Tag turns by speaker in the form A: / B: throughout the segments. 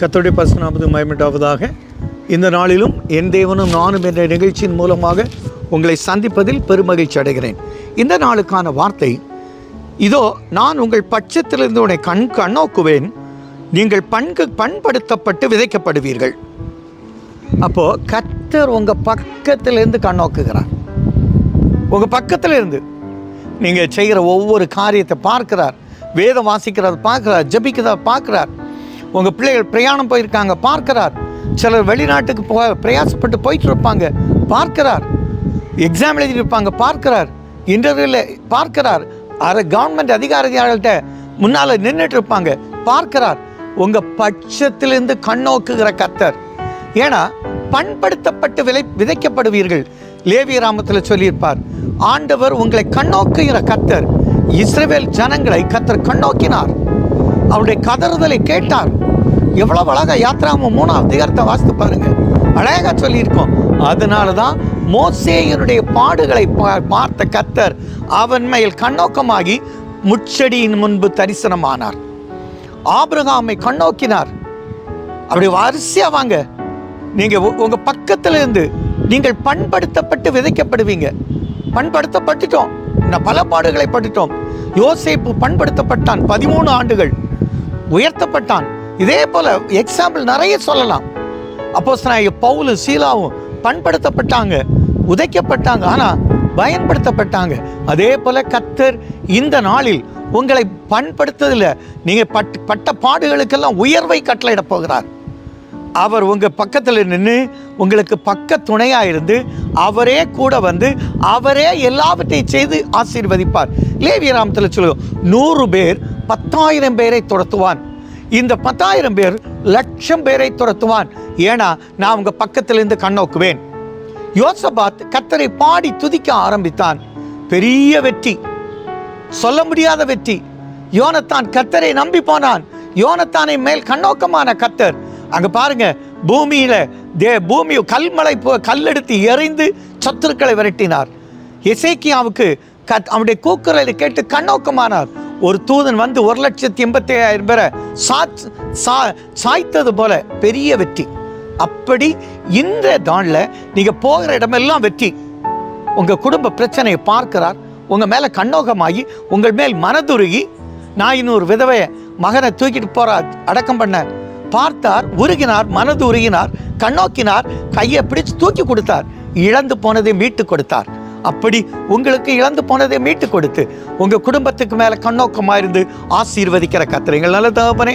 A: கத்தோடைய பசுநாமது மயமிட்டாவதாக இந்த நாளிலும் என் தேவனும் நானும் என்ற நிகழ்ச்சியின் மூலமாக உங்களை சந்திப்பதில் பெருமகிழ்ச்சி அடைகிறேன். இந்த நாளுக்கான வார்த்தை இதோ நான் உங்கள் பட்சத்திலிருந்து உன்னை கண் கண்ணோக்குவேன். நீங்கள் பண்கு பண்படுத்தப்பட்டு விதைக்கப்படுவீர்கள். அப்போது கத்தர் உங்கள் பக்கத்திலிருந்து கண்ணோக்குகிறார். உங்கள் பக்கத்துல இருந்து செய்கிற ஒவ்வொரு காரியத்தை பார்க்கிறார். வேதம் வாசிக்கிறத பார்க்குறார் ஜபிக்கிறத பார்க்குறார். உங்கள் பிள்ளைகள் பிரயாணம் போயிருக்காங்க பார்க்கிறார். சிலர் வெளிநாட்டுக்கு போக பிரயாசப்பட்டு போயிட்டு இருப்பாங்க பார்க்கிறார். எக்ஸாம் எழுதியிருப்பாங்க பார்க்கிறார். இன்டர்வியூவில் பார்க்கிறார். அரை கவர்மெண்ட் அதிகாரிகள்கிட்ட முன்னால் நின்றுட்டு இருப்பாங்க பார்க்கிறார். உங்கள் பட்சத்திலிருந்து கண்ணோக்குகிற கத்தர். ஏன்னா பண்படுத்தப்பட்டு விலை விதைக்கப்படுவீர்கள். லேவிய ராமத்தில் சொல்லியிருப்பார் ஆண்டவர் உங்களை கண்ணோக்குகிற கத்தர். இஸ்ரேவேல் ஜனங்களை கத்தர் கண்ணோக்கினார். அவருடைய கதறுதலை கேட்டார். எவ்வளவு அழகா யாத்ராம மூணாவது அதிகாரத்தை வாசித்து பாருங்க. அழகா சொல்லியிருக்கோம். அதனால தான் மோசேயனுடைய பாடுகளை பா- பார்த்த கத்தர் அவன் மேல் கண்ணோக்கமாகி முச்செடியின் முன்பு தரிசனமானார். ஆபிரகாமை கண்ணோக்கினார். அப்படி வரிசையா வாங்க. நீங்க உ- உங்க பக்கத்துல இருந்து நீங்கள் பண்படுத்தப்பட்டு விதைக்கப்படுவீங்க. பண்படுத்தப்பட்டுட்டோம். நான் பல பாடுகளை பட்டுட்டோம். யோசேப்பு பண்படுத்தப்பட்டான் பதிமூணு ஆண்டுகள். உயர்த்தப்பட்டான். இதே போல எக்ஸாம்பிள் நிறைய சொல்லலாம். அப்போ பவுலு சீலாவும் பண்படுத்தப்பட்டாங்க உதைக்கப்பட்டாங்க ஆனால் பயன்படுத்தப்பட்டாங்க. அதே போல கத்தர் இந்த நாளில் உங்களை பண்படுத்ததில் நீங்கள் பட் பட்ட பாடுகளுக்கெல்லாம் உயர்வை கட்டளையிட போகிறார். அவர் உங்கள் பக்கத்தில் நின்று உங்களுக்கு பக்க துணையாக இருந்து அவரே கூட வந்து அவரே எல்லாவற்றையும் செய்து ஆசீர்வதிப்பார். லேவியராமத்தில் சொல்லுவோம் நூறு பேர் பத்தாயிரம் பேரை துரத்துவான். இந்த பத்தாயிரம் பேர் லட்சம் பேரை துரத்துவான். ஏன்னா நான் உங்க பக்கத்திலிருந்து கண்ணோக்குவேன் யோசபாத் கத்தரை பாடி துதிக்க ஆரம்பித்தான். பெரிய வெற்றி. சொல்ல முடியாத வெற்றி. யோனத்தான் கத்தரை நம்பி போனான். யோனத்தானை மேல் கண்ணோக்கமான கத்தர். அங்க பாருங்க பூமியில தே பூமி கல்மலை போ கல்லெடுத்து எறிந்து சத்துருக்களை விரட்டினார். இசைக்கியாவுக்கு கத் அவனுடைய கூக்குரலை கேட்டு கண்ணோக்கமானார். ஒரு தூதன் வந்து ஒரு லட்சத்தி எண்பத்தி ஐயாயிரம் பேரை சாத் சா சாய்த்தது போல பெரிய வெற்றி. அப்படி இந்த தானில் நீங்கள் போகிற இடமெல்லாம் வெற்றி. உங்கள் குடும்ப பிரச்சனையை பார்க்கிறார். உங்கள் மேலே கண்ணோகமாகி உங்கள் மேல் மனதுருகி நான் இன்னொரு விதவையை மகனை தூக்கிட்டு போகிறார் அடக்கம் பண்ண பார்த்தார் உருகினார் மனது உருகினார் கண்ணோக்கினார் கையை பிடிச்சு தூக்கி கொடுத்தார். இழந்து போனதை மீட்டு கொடுத்தார். அப்படி உங்களுக்கு இழந்து போனதை மீட்டு கொடுத்து உங்கள் குடும்பத்துக்கு மேலே கண்ணோக்கமாக இருந்து ஆசீர்வதிக்கிற கத்திரைகள் நல்ல தகப்பனே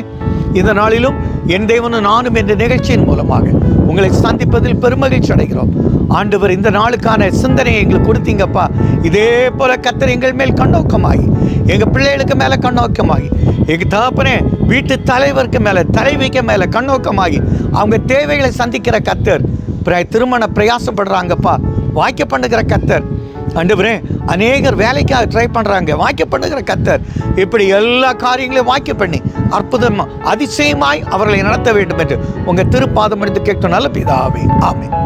A: இந்த நாளிலும் என் தேவனும் நானும் என்ற நிகழ்ச்சியின் மூலமாக உங்களை சந்திப்பதில் பெருமகிழ்ச்சி அடைகிறோம். ஆண்டவர் இந்த நாளுக்கான சிந்தனையை எங்களுக்கு கொடுத்தீங்கப்பா. இதே போல கத்தர் எங்கள் மேல் கண்ணோக்கமாகி எங்கள் பிள்ளைகளுக்கு மேலே கண்ணோக்கமாகி எங்கள் தகப்பனே வீட்டு தலைவருக்கு மேலே தலைவிக்கு மேலே கண்ணோக்கமாகி அவங்க தேவைகளை சந்திக்கிற கத்தர் பிர- திருமண பிரயாசப்படுறாங்கப்பா. வாய்க்க பண்ணுகிற கத்தர் அண்டுபுரே அநேகர் வேலைக்காக ட்ரை பண்றாங்க. வாக்கிய பண்ணுகிற கத்தர் இப்படி எல்லா காரியங்களையும் வாக்கிய பண்ணி அற்புதமாக அதிசயமாய் அவர்களை நடத்த வேண்டும் என்று உங்க திருப்பாதம் எடுத்து கேட்கணும். நல்ல பிதாவே. ஆமே